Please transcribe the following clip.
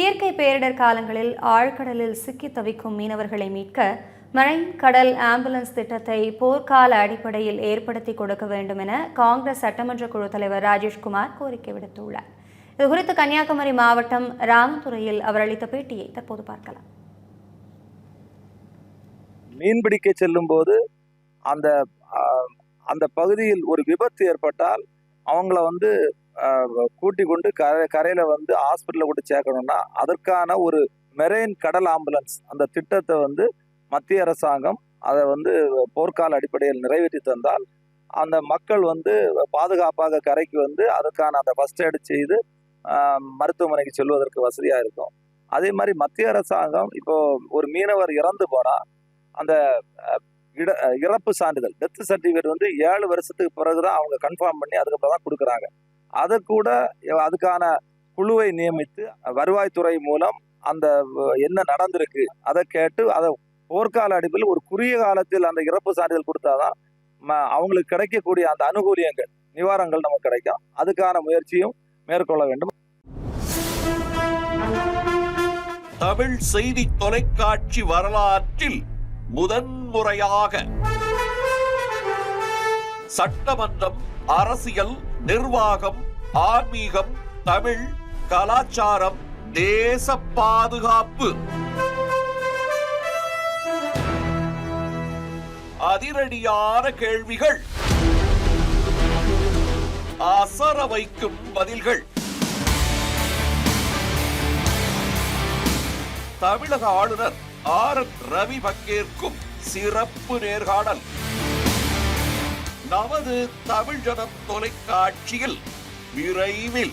இயற்கை பேரிடர் காலங்களில் ஆழ்கடலில் சிக்கி தவிக்கும் மீனவர்களை மீட்க மரைன் கடல் ஆம்புலன்ஸ் திட்டத்தை போர்க்கால அடிப்படையில் ஏற்படுத்தி கொடுக்க வேண்டும் என காங்கிரஸ் சட்டமன்ற குழு தலைவர் ராஜேஷ்குமார் கோரிக்கை விடுத்துள்ளார். இதுகுறித்து கன்னியாகுமரி மாவட்டம் ராமதுரையில் அவர் அளித்த பேட்டியை தற்போது பார்க்கலாம். மீன்பிடிக்க செல்லும் போது அந்த அந்த பகுதியில் ஒரு விபத்து ஏற்பட்டால் அவங்கள வந்து கூட்டி கொண்டு கரை கரையில வந்து ஹாஸ்பிட்டலில் கொண்டு சேர்க்கணும்னா அதற்கான ஒரு மெரெயின் கடல் ஆம்புலன்ஸ் அந்த திட்டத்தை வந்து மத்திய அரசாங்கம் அதை வந்து போர்க்கால அடிப்படையில் நிறைவேற்றி தந்தால் அந்த மக்கள் வந்து பாதுகாப்பாக கரைக்கு வந்து அதற்கான அந்த ஃபர்ஸ்ட் எய்டு செய்து மருத்துவமனைக்கு செல்வதற்கு வசதியா இருக்கும். அதே மாதிரி மத்திய அரசாங்கம் இப்போ ஒரு மீனவர் இறந்து போனா அந்த இட இறப்பு சான்றிதழ். டெத் சர்டிஃபிகேட் வந்து ஏழு வருஷத்துக்கு பிறகுதான் அவங்க கன்ஃபார்ம் பண்ணி அதுக்கப்புறம் தான் கொடுக்குறாங்க. அதை கூட அதுக்கான குழுவை நியமித்து வருவாய்த்துறை மூலம் அந்த வ- என்ன நடந்திருக்கு அதை கேட்டு அதை போர்க்கால அடிப்பில் ஒரு குறுகிய காலத்தில் அந்த இறப்பு சான்றிதழ் கொடுத்தாதான் ம- அவங்களுக்கு கிடைக்கக்கூடிய அந்த அனுகூலியங்கள் நிவாரணங்கள் நமக்கு கிடைக்கும். அதுக்கான முயற்சியும் மேற்கொள்ள வேண்டும். தமிழ் செய்தி தொலைக்காட்சி வரலாற்றில் முதன்முறையாக சட்டமன்றம் அரசியல் நிர்வாகம் ஆன்மீகம் தமிழ் கலாச்சாரம் தேச பாதுகாப்பு. அதிரடியான கேள்விகள். அசர வைக்கும் பதில்கள். தமிழக ஆளுநர் ஆர் ரவி பக்கேற்கும் சிறப்பு நேர்காணல். நமது தமிழ் ஜனம் தொலைக்காட்சியில் விரைவில்